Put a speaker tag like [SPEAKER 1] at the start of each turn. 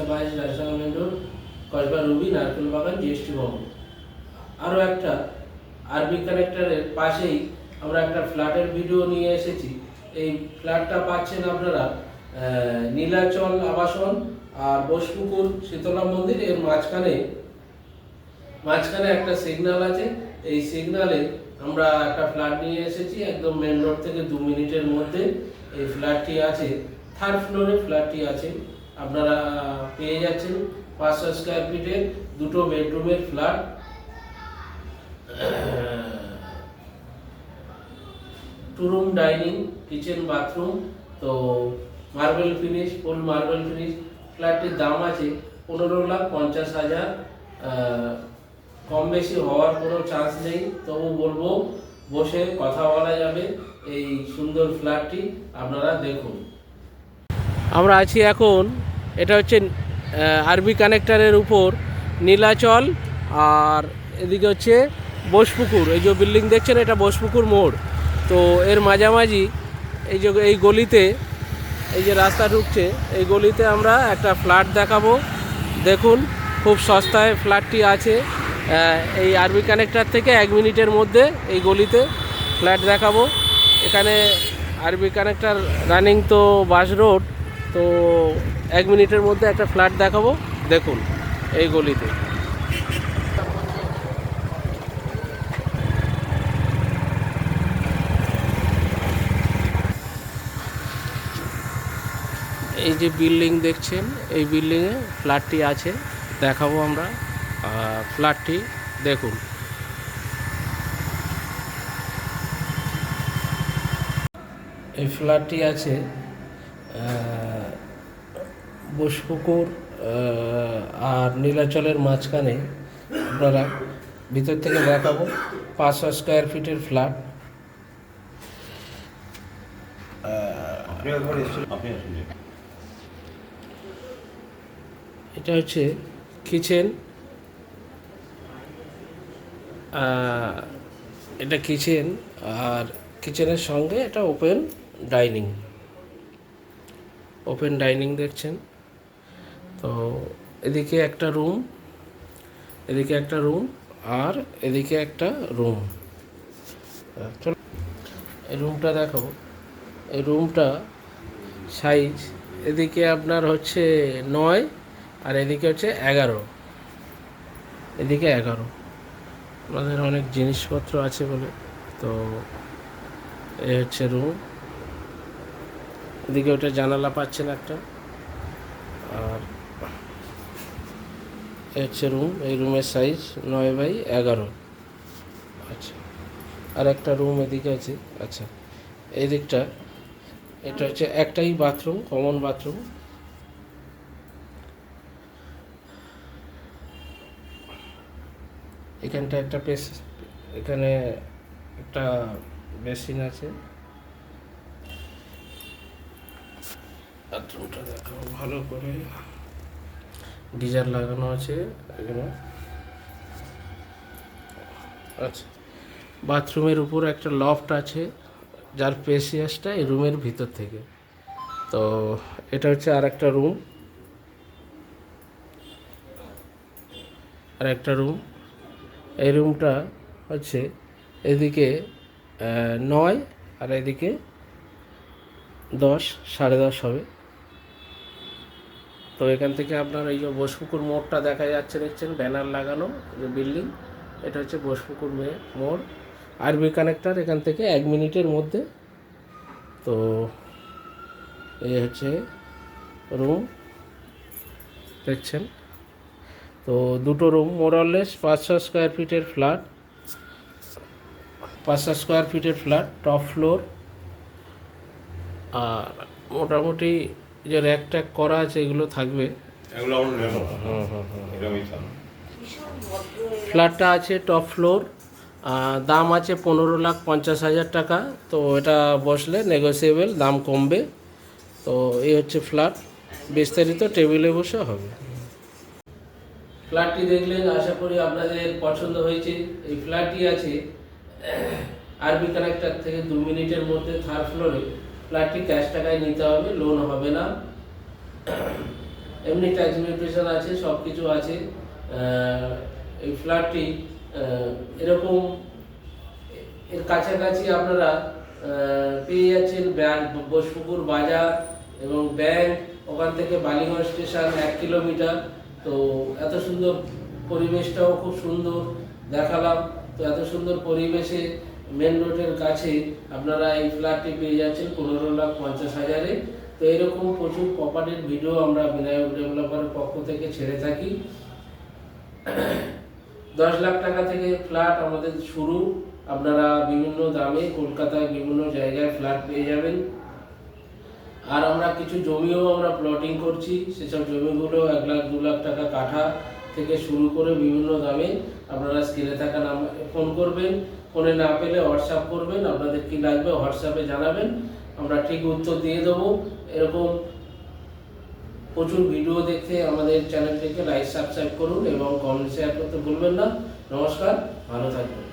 [SPEAKER 1] তিনশো বাইশ main road Kasba Ruby, নারকেল বাগান, জিএসটি ভবন। আরও একটা আরবি কানেক্টরের পাশেই আমরা একটা ফ্ল্যাটের ভিডিও নিয়ে এসেছি। এই ফ্ল্যাটটা পাচ্ছেন আপনারা নীলাচল আবাসন আর বোসপুকুর শীতলা মন্দির। এর মাঝখানে মাঝখানে একটা সিগন্যাল আছে। এই সিগন্যালে আমরা একটা ফ্ল্যাট নিয়ে এসেছি, একদম মেন রোড থেকে দু মিনিটের মধ্যে। এই ফ্ল্যাটটি আছে, থার্ড ফ্লোরে ফ্ল্যাটটি আছে। আপনারা পেয়ে যাচ্ছেন পাঁচশো স্কোয়ার ফিটের দুটো বেডরুমের flat two room dining kitchen bathroom তো marble finish full marble finish ফ্ল্যাটটির দাম আছে পনেরো লাখ পঞ্চাশ হাজার। কম বেশি হওয়ার কোনো চান্স নেই। তবু বলব, বসে কথা বলা যাবে এই সুন্দর ফ্ল্যাটটি আপনারা দেখুন। আমরা আছি এখন, এটা হচ্ছে আরবি কানেক্টারের উপর নীলাচল, আর এদিকে হচ্ছে বোসপুকুর। এই যে বিল্ডিং দেখছেন, এটা বোসপুকুর মোড়। তো এর মাঝামাঝি এই যে, এই গলিতে, এই যে রাস্তা ঢুকছে, এই গলিতে আমরা একটা ফ্ল্যাট দেখাবো। দেখুন, খুব সস্তায় ফ্ল্যাটটি আছে। এই আরবি কানেক্টার থেকে এক মিনিটের মধ্যে এই গলিতে ফ্ল্যাট দেখাবো। এখানে আরবি কানেক্টার রানিং তো বাস রোড তো এক মিনিটের মধ্যে একটা ফ্ল্যাট দেখাবো। দেখুন, এই গলিতে। এই যে বিল্ডিং দেখছেন, এই বিল্ডিংয়ে ফ্ল্যাটটি আছে, দেখাবো আমরা। ফ্ল্যাটটি, দেখুন। এই ফ্ল্যাটটি আছে বোসপুকুর আর নীলাচলের মাঝখানে আপনারা ভিতর থেকে দেখাবো পাঁচশো স্কোয়ার ফিটের ফ্ল্যাট এটা হচ্ছে কিচেন এটা কিচেন আর কিচেনের সঙ্গে এটা ওপেন ডাইনিং ওপেন ডাইনিং দেখছেন। তো এদিকে একটা রুম, এদিকে একটা রুম আর এদিকে একটা রুম। চল এই রুমটা দেখো, এই রুমটা সাইজ এদিকে আপনার হচ্ছে নয় আর এদিকে হচ্ছে এগারো। এদিকে এগারো। আমাদের অনেক জিনিসপত্র আছে বলে। তো এই হচ্ছে রুম। এদিকে ওটা জানালা পাচ্ছেন একটা। আর হচ্ছে রুম এই রুমের সাইজ নয় বাই এগারো। আচ্ছা। আর একটা রুম এদিকে আছে। আচ্ছা। এই দিকটা, এটা হচ্ছে একটাই বাথরুম কমন বাথরুম এখানটা একটা পেস এখানে একটা বেসিন আছে। বাথরুমটা দেখো ভালো করে। গিজার লাগানো আছে এখানে। আচ্ছা। বাথরুমের উপর একটা লফট আছে যার পেসিয়াসটা এই রুমের ভিতর থেকে। তো এটা হচ্ছে আর একটা রুম। আর একটা রুম। এই রুমটা হচ্ছে এদিকে নয় আর এদিকে দশ সাড়ে দশ হবে। তো এখান থেকে আপনার এই যে বোসপুকুর মোড়টা দেখা যাচ্ছে, দেখছেন? ব্যানার লাগানো যে বিল্ডিং, এটা হচ্ছে বসপুকুর মোড়। আরবি কানেক্টর এখান থেকে এক মিনিটের মধ্যে। তো এই হচ্ছে রুম দেখছেন? তো দুটো রুম মোরলেস পাঁচশো স্কোয়ার ফিটের ফ্ল্যাট পাঁচশো স্কোয়ার ফিটের ফ্ল্যাট টপ ফ্লোর আর মোটামুটি যে র্যাক ট্যাক করা আছে এগুলো থাকবে।
[SPEAKER 2] এগুলো আমরা নেব এরকমই থাকবে।
[SPEAKER 1] ফ্ল্যাটটা আছে টপ ফ্লোর দাম আছে পনেরো লাখ পঞ্চাশ হাজার টাকা। তো এটা বসলে নেগোসিয়েবল দাম কমবে। তো এই হচ্ছে ফ্ল্যাট বিস্তারিত টেবিলে বসে হবে। ফ্ল্যাটটি দেখলেন আশা করি আপনাদের পছন্দ হয়েছে। এই ফ্ল্যাটটি আছে আরবি কানেক্টর থেকে দু মিনিটের মধ্যে থার্ড ফ্লোরে ফ্ল্যাটটি ক্যাশ টাকায় নিতে হবে লোন হবে না। এমনি ট্যাক্স মিউটেশন আছে সব কিছু আছে এই ফ্ল্যাটটি এরকম, এর কাছাকাছি আপনারা পেয়ে যাচ্ছেন ব্যাংক, বোসপুকুর বাজার এবং ব্যাংক, ওখান থেকে বালিগঞ্জ স্টেশন এক কিলোমিটার। তো এত সুন্দর পরিবেশটাও খুব সুন্দর দেখালাম। তো এত সুন্দর পরিবেশে মেন রোডের কাছে আপনারা এই ফ্ল্যাটটি পেয়ে যাচ্ছেন পনেরো লাখ পঞ্চাশ হাজারে। তো এরকম প্রচুর প্রপার্টির ভিডিও আমরা বিনায়ক ডেভেলপারের পক্ষ থেকে ছেড়ে থাকি। দশ লাখ টাকা থেকে ফ্ল্যাট আমাদের শুরু। আপনারা বিভিন্ন দামে কলকাতায় বিভিন্ন জায়গায় ফ্ল্যাট পেয়ে যাবেন। আর আমরা কিছু জমিও আমরা প্লটিং করছি। সেসব জমিগুলো এক লাখ, দু লাখ টাকা কাঠা থেকে শুরু করে বিভিন্ন দামে আপনারা স্ক্রিনে থাকা নাম ফোন করবেন। ফোনে না পেলে হোয়াটসঅ্যাপ করবেন, আপনাদের কি লাগবে হোয়াটসঅ্যাপে জানাবেন, আমরা ঠিক উত্তর দিয়ে দেবো। এরকম প্রচুর ভিডিও দেখতে আমাদের চ্যানেলটিকে লাইক, সাবস্ক্রাইব করুন এবং কমেন্ট শেয়ার করতে ভুলবেন না। নমস্কার, ভালো থাকবেন।